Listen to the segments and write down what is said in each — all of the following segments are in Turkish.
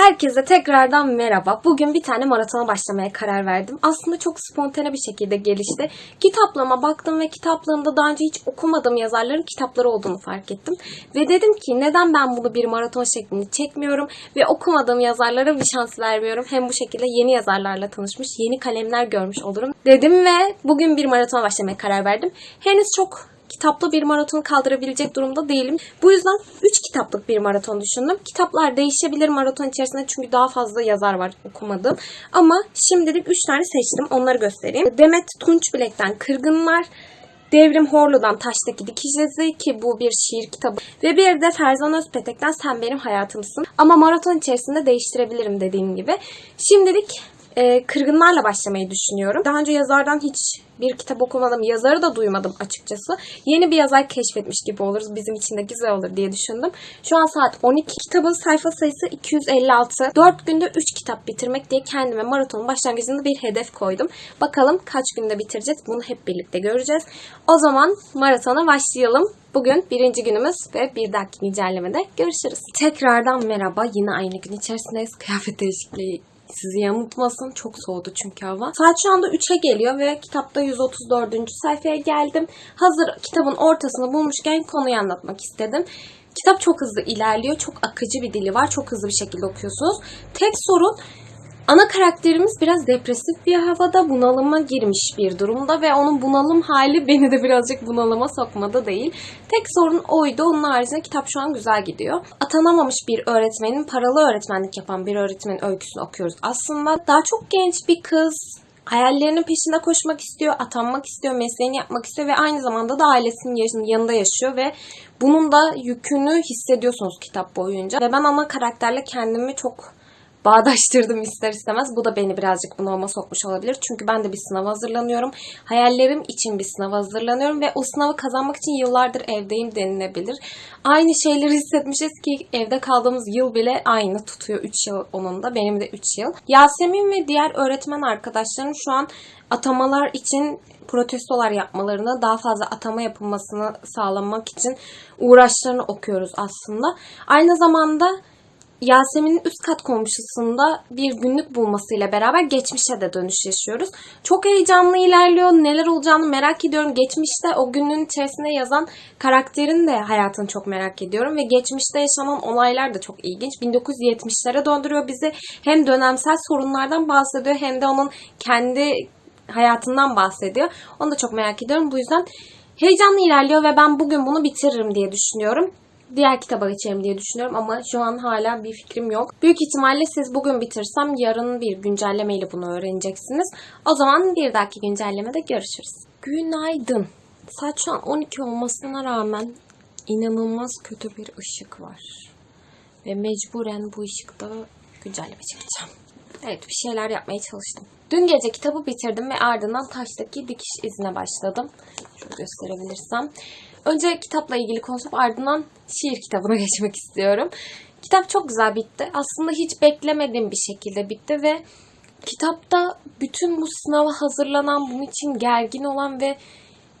Herkese tekrardan merhaba. Bugün bir tane maratona başlamaya karar verdim. Aslında çok spontane bir şekilde gelişti. Kitaplığıma baktım ve kitaplığımda daha önce hiç okumadığım yazarların kitapları olduğunu fark ettim. Ve dedim ki neden ben bunu bir maraton şeklinde çekmiyorum ve okumadığım yazarlara bir şans vermiyorum. Hem bu şekilde yeni yazarlarla tanışmış, yeni kalemler görmüş olurum dedim ve bugün bir maratona başlamaya karar verdim. Henüz çok kitaplı bir maratonu kaldırabilecek durumda değilim. Bu yüzden 3 kitaplık bir maraton düşündüm. Kitaplar değişebilir maraton içerisinde çünkü daha fazla yazar var okumadım. Ama şimdilik 3 tane seçtim. Onları göstereyim. Demet Tunç Bilek'ten Kırgınlar, Devrim Horlu'dan Taştaki Dikiş İzi ki bu bir şiir kitabı. Ve bir de Ferzan Özpetek'ten Sen Benim Hayatımsın. Ama maraton içerisinde değiştirebilirim dediğim gibi. Şimdilik e, Kırgınlarla başlamayı düşünüyorum. Daha önce yazardan hiç bir kitap okumadım. Yazarı da duymadım açıkçası. Yeni bir yazar keşfetmiş gibi oluruz. Bizim için de güzel olur diye düşündüm. Şu an saat 12. Kitabın sayfa sayısı 256. 4 günde 3 kitap bitirmek diye kendime maratonun başlangıcında bir hedef koydum. Bakalım kaç günde bitireceğiz? Bunu hep birlikte göreceğiz. O zaman maratona başlayalım. Bugün birinci günümüz ve bir dahaki güncellemede görüşürüz. Tekrardan merhaba. Yine aynı gün içerisindeyiz. Kıyafet değişikliği sizi yanıltmasın. Çok soğudu çünkü hava. Saat şu anda 3'e geliyor ve kitapta 134. sayfaya geldim. Hazır kitabın ortasını bulmuşken konuyu anlatmak istedim. Kitap çok hızlı ilerliyor. Çok akıcı bir dili var. Çok hızlı bir şekilde okuyorsunuz. Tek sorun Ana karakterimiz biraz depresif bir havada bunalıma girmiş bir durumda ve onun bunalım hali beni de birazcık bunalıma sokmadı değil. Tek sorun oydu. Onun haricinde kitap şu an güzel gidiyor. Atanamamış bir öğretmenin paralı öğretmenlik yapan bir öğretmenin öyküsünü okuyoruz. Aslında daha çok genç bir kız hayallerinin peşinde koşmak istiyor, atanmak istiyor, mesleğini yapmak istiyor ve aynı zamanda da ailesinin yanında yaşıyor ve bunun da yükünü hissediyorsunuz kitap boyunca. Ve ben ana karakterle kendimi çok bağdaştırdım ister istemez. Bu da beni birazcık bunalıma sokmuş olabilir. Çünkü ben de bir sınava hazırlanıyorum. Hayallerim için bir sınava hazırlanıyorum ve o sınavı kazanmak için yıllardır evdeyim denilebilir. Aynı şeyleri hissetmişiz ki evde kaldığımız yıl bile aynı tutuyor 3 yıl onun da. Benim de 3 yıl. Yasemin ve diğer öğretmen arkadaşlarım şu an atamalar için protestolar yapmalarını, daha fazla atama yapılmasını sağlamak için uğraşlarını okuyoruz aslında. Aynı zamanda Yasemin'in üst kat komşusunda bir günlük bulmasıyla beraber geçmişe de dönüş yaşıyoruz. Çok heyecanlı ilerliyor. Neler olacağını merak ediyorum. Geçmişte o günün içerisinde yazan karakterin de hayatını çok merak ediyorum. Ve geçmişte yaşanan olaylar da çok ilginç. 1970'lere döndürüyor bizi. Hem dönemsel sorunlardan bahsediyor hem de onun kendi hayatından bahsediyor. Onu da çok merak ediyorum. Bu yüzden heyecanlı ilerliyor ve ben bugün bunu bitiririm diye düşünüyorum diğer kitaba geçerim diye düşünüyorum ama şu an hala bir fikrim yok. Büyük ihtimalle siz bugün bitirsem yarın bir güncellemeyle bunu öğreneceksiniz. O zaman bir dahaki güncellemede görüşürüz. Günaydın. Saat şu an 12 olmasına rağmen inanılmaz kötü bir ışık var. Ve mecburen bu ışıkta güncelleme çekeceğim. Evet bir şeyler yapmaya çalıştım. Dün gece kitabı bitirdim ve ardından taştaki dikiş izine başladım. Şöyle gösterebilirsem. Önce kitapla ilgili konuşup ardından şiir kitabına geçmek istiyorum. Kitap çok güzel bitti. Aslında hiç beklemediğim bir şekilde bitti ve kitapta bütün bu sınava hazırlanan, bunun için gergin olan ve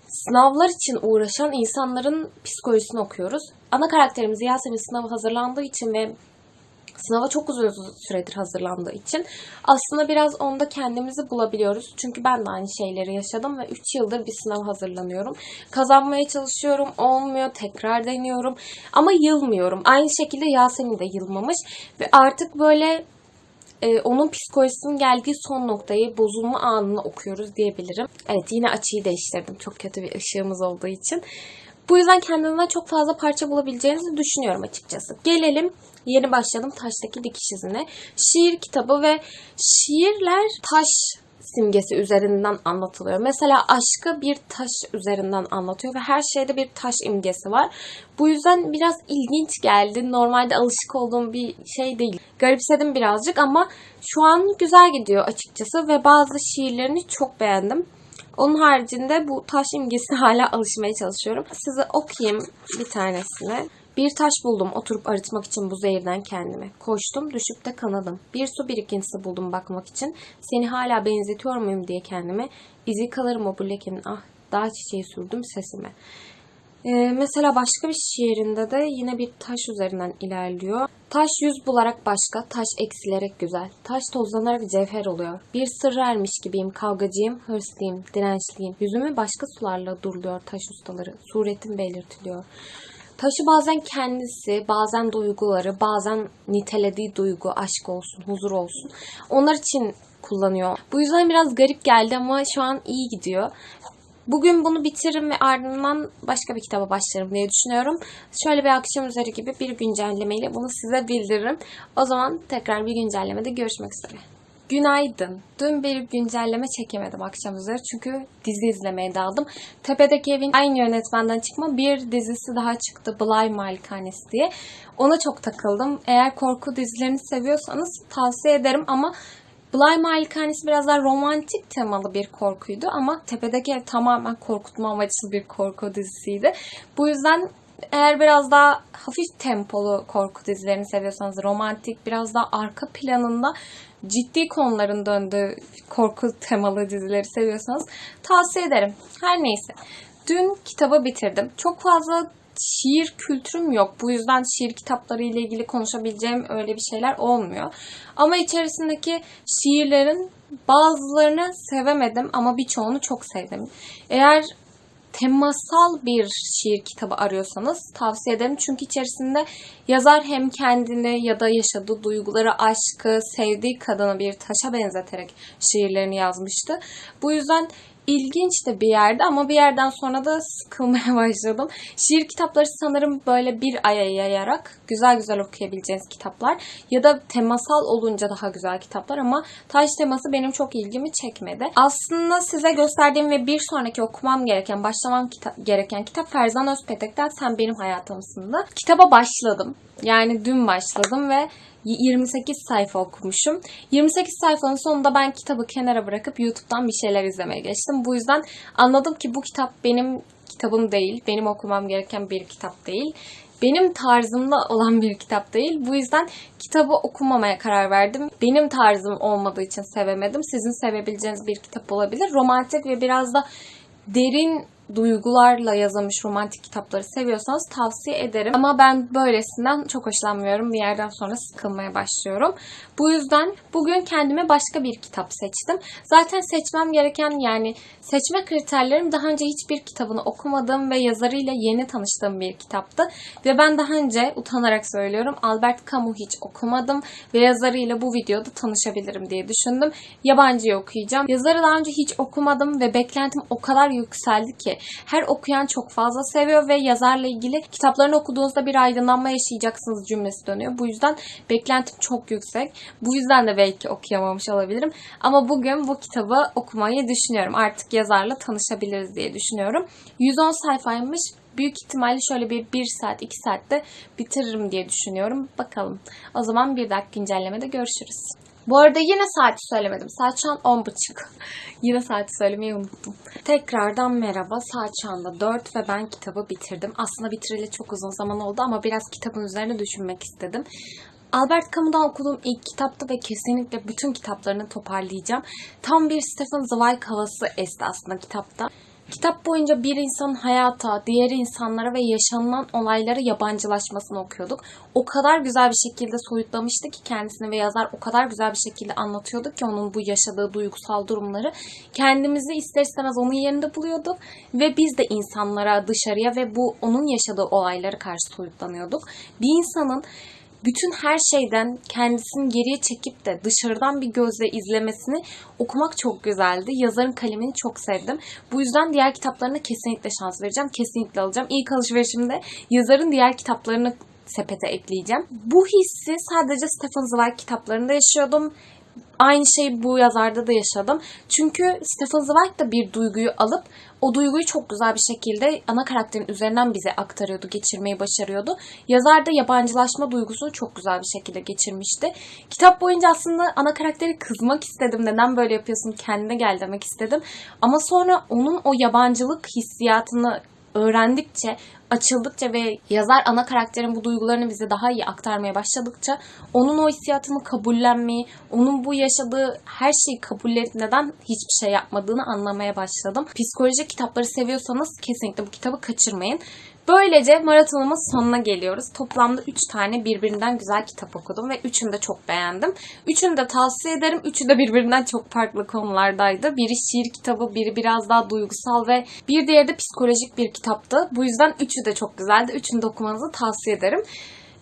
sınavlar için uğraşan insanların psikolojisini okuyoruz. Ana karakterimiz Yasemin sınava hazırlandığı için ve sınava çok uzun süredir hazırlandığı için aslında biraz onda kendimizi bulabiliyoruz. Çünkü ben de aynı şeyleri yaşadım ve 3 yıldır bir sınav hazırlanıyorum. Kazanmaya çalışıyorum, olmuyor, tekrar deniyorum ama yılmıyorum. Aynı şekilde Yasemin de yılmamış ve artık böyle e, onun psikolojisinin geldiği son noktayı, bozulma anını okuyoruz diyebilirim. Evet yine açıyı değiştirdim. Çok kötü bir ışığımız olduğu için. Bu yüzden kendimden çok fazla parça bulabileceğinizi düşünüyorum açıkçası. Gelelim yeni başladım taştaki dikiş izine. Şiir kitabı ve şiirler taş simgesi üzerinden anlatılıyor. Mesela aşkı bir taş üzerinden anlatıyor ve her şeyde bir taş imgesi var. Bu yüzden biraz ilginç geldi. Normalde alışık olduğum bir şey değil. Garipsedim birazcık ama şu an güzel gidiyor açıkçası ve bazı şiirlerini çok beğendim. Onun haricinde bu taş imgesine hala alışmaya çalışıyorum. Size okuyayım bir tanesini. Bir taş buldum oturup arıtmak için bu zehirden kendime. Koştum düşüp de kanadım. Bir su birikintisi buldum bakmak için. Seni hala benzetiyor muyum diye kendime. İzi kalır mı bu lekenin ah dağ çiçeği sürdüm sesime. Ee, mesela başka bir şiirinde de yine bir taş üzerinden ilerliyor. Taş yüz bularak başka, taş eksilerek güzel. Taş tozlanarak cevher oluyor. Bir sır ermiş gibiyim, kavgacıyım, hırslıyım, dirençliyim. Yüzümü başka sularla duruluyor taş ustaları. Suretim belirtiliyor. Taşı bazen kendisi, bazen duyguları, bazen nitelediği duygu, aşk olsun, huzur olsun. Onlar için kullanıyor. Bu yüzden biraz garip geldi ama şu an iyi gidiyor. Bugün bunu bitiririm ve ardından başka bir kitaba başlarım diye düşünüyorum. Şöyle bir akşam üzeri gibi bir güncellemeyle bunu size bildiririm. O zaman tekrar bir güncellemede görüşmek üzere. Günaydın. Dün bir güncelleme çekemedim akşam üzeri çünkü dizi izlemeye daldım. Tepedeki evin aynı yönetmenden çıkma bir dizisi daha çıktı. Bly Malikanesi diye. Ona çok takıldım. Eğer korku dizilerini seviyorsanız tavsiye ederim ama Bly Malikanesi biraz daha romantik temalı bir korkuydu ama Tepedeki tamamen korkutma amaçlı bir korku dizisiydi. Bu yüzden eğer biraz daha hafif tempolu korku dizilerini seviyorsanız romantik, biraz daha arka planında ciddi konuların döndüğü korku temalı dizileri seviyorsanız tavsiye ederim. Her neyse. Dün kitabı bitirdim. Çok fazla şiir kültürüm yok. Bu yüzden şiir kitapları ile ilgili konuşabileceğim öyle bir şeyler olmuyor. Ama içerisindeki şiirlerin bazılarını sevemedim ama birçoğunu çok sevdim. Eğer temasal bir şiir kitabı arıyorsanız tavsiye ederim. Çünkü içerisinde yazar hem kendini ya da yaşadığı duyguları, aşkı, sevdiği kadını bir taşa benzeterek şiirlerini yazmıştı. Bu yüzden ilginç de bir yerde ama bir yerden sonra da sıkılmaya başladım. Şiir kitapları sanırım böyle bir aya yayarak güzel güzel okuyabileceğiniz kitaplar ya da temasal olunca daha güzel kitaplar ama taş teması benim çok ilgimi çekmedi. Aslında size gösterdiğim ve bir sonraki okumam gereken, başlamam kita- gereken kitap Ferzan Özpetek'ten Sen Benim Hayatımsın'dı. Kitaba başladım. Yani dün başladım ve 28 sayfa okumuşum. 28 sayfanın sonunda ben kitabı kenara bırakıp YouTube'dan bir şeyler izlemeye geçtim. Bu yüzden anladım ki bu kitap benim kitabım değil. Benim okumam gereken bir kitap değil. Benim tarzımda olan bir kitap değil. Bu yüzden kitabı okumamaya karar verdim. Benim tarzım olmadığı için sevemedim. Sizin sevebileceğiniz bir kitap olabilir. Romantik ve biraz da derin duygularla yazılmış romantik kitapları seviyorsanız tavsiye ederim. Ama ben böylesinden çok hoşlanmıyorum. Bir yerden sonra sıkılmaya başlıyorum. Bu yüzden bugün kendime başka bir kitap seçtim. Zaten seçmem gereken yani seçme kriterlerim daha önce hiçbir kitabını okumadığım ve yazarıyla yeni tanıştığım bir kitaptı. Ve ben daha önce utanarak söylüyorum Albert Camus hiç okumadım ve yazarıyla bu videoda tanışabilirim diye düşündüm. Yabancıyı okuyacağım. Yazarı daha önce hiç okumadım ve beklentim o kadar yükseldi ki her okuyan çok fazla seviyor ve yazarla ilgili kitaplarını okuduğunuzda bir aydınlanma yaşayacaksınız cümlesi dönüyor. Bu yüzden beklentim çok yüksek. Bu yüzden de belki okuyamamış olabilirim. Ama bugün bu kitabı okumayı düşünüyorum. Artık yazarla tanışabiliriz diye düşünüyorum. 110 sayfaymış. Büyük ihtimalle şöyle bir 1 saat 2 saatte bitiririm diye düşünüyorum. Bakalım. O zaman bir dahaki güncellemede görüşürüz. Bu arada yine saati söylemedim. Saat şu an 10.30. yine saati söylemeyi unuttum. Tekrardan merhaba. Saat şu anda 4 ve ben kitabı bitirdim. Aslında bitireli çok uzun zaman oldu ama biraz kitabın üzerine düşünmek istedim. Albert Camus'dan okuduğum ilk kitaptı ve kesinlikle bütün kitaplarını toparlayacağım. Tam bir Stephen Zweig havası esti aslında kitapta. Kitap boyunca bir insanın hayata, diğer insanlara ve yaşanılan olaylara yabancılaşmasını okuyorduk. O kadar güzel bir şekilde soyutlamıştı ki kendisini ve yazar o kadar güzel bir şekilde anlatıyordu ki onun bu yaşadığı duygusal durumları. Kendimizi ister istemez onun yerinde buluyorduk ve biz de insanlara, dışarıya ve bu onun yaşadığı olaylara karşı soyutlanıyorduk. Bir insanın bütün her şeyden kendisini geriye çekip de dışarıdan bir gözle izlemesini okumak çok güzeldi. Yazarın kalemini çok sevdim. Bu yüzden diğer kitaplarına kesinlikle şans vereceğim. Kesinlikle alacağım. İlk alışverişimde yazarın diğer kitaplarını sepete ekleyeceğim. Bu hissi sadece Stephen Zweig kitaplarında yaşıyordum. Aynı şeyi bu yazarda da yaşadım. Çünkü Stephen Zweig da bir duyguyu alıp o duyguyu çok güzel bir şekilde ana karakterin üzerinden bize aktarıyordu, geçirmeyi başarıyordu. Yazar da yabancılaşma duygusunu çok güzel bir şekilde geçirmişti. Kitap boyunca aslında ana karakteri kızmak istedim. Neden böyle yapıyorsun? Kendine gel demek istedim. Ama sonra onun o yabancılık hissiyatını öğrendikçe, açıldıkça ve yazar ana karakterin bu duygularını bize daha iyi aktarmaya başladıkça onun o hissiyatını kabullenmeyi, onun bu yaşadığı her şeyi kabullenip neden hiçbir şey yapmadığını anlamaya başladım. Psikolojik kitapları seviyorsanız kesinlikle bu kitabı kaçırmayın. Böylece maratonumuz sonuna geliyoruz. Toplamda 3 tane birbirinden güzel kitap okudum ve üçünü de çok beğendim. Üçünü de tavsiye ederim. Üçü de birbirinden çok farklı konulardaydı. Biri şiir kitabı, biri biraz daha duygusal ve bir diğeri de psikolojik bir kitaptı. Bu yüzden üçü de çok güzeldi. Üçünü de okumanızı tavsiye ederim.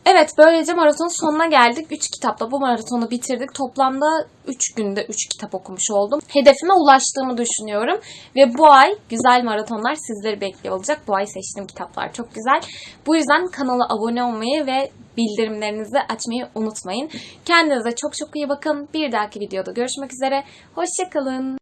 Evet böylece maratonun sonuna geldik. 3 kitapla bu maratonu bitirdik. Toplamda 3 günde 3 kitap okumuş oldum. Hedefime ulaştığımı düşünüyorum. Ve bu ay güzel maratonlar sizleri bekliyor olacak. Bu ay seçtiğim kitaplar çok güzel. Bu yüzden kanala abone olmayı ve bildirimlerinizi açmayı unutmayın. Kendinize çok çok iyi bakın. Bir dahaki videoda görüşmek üzere. Hoşçakalın.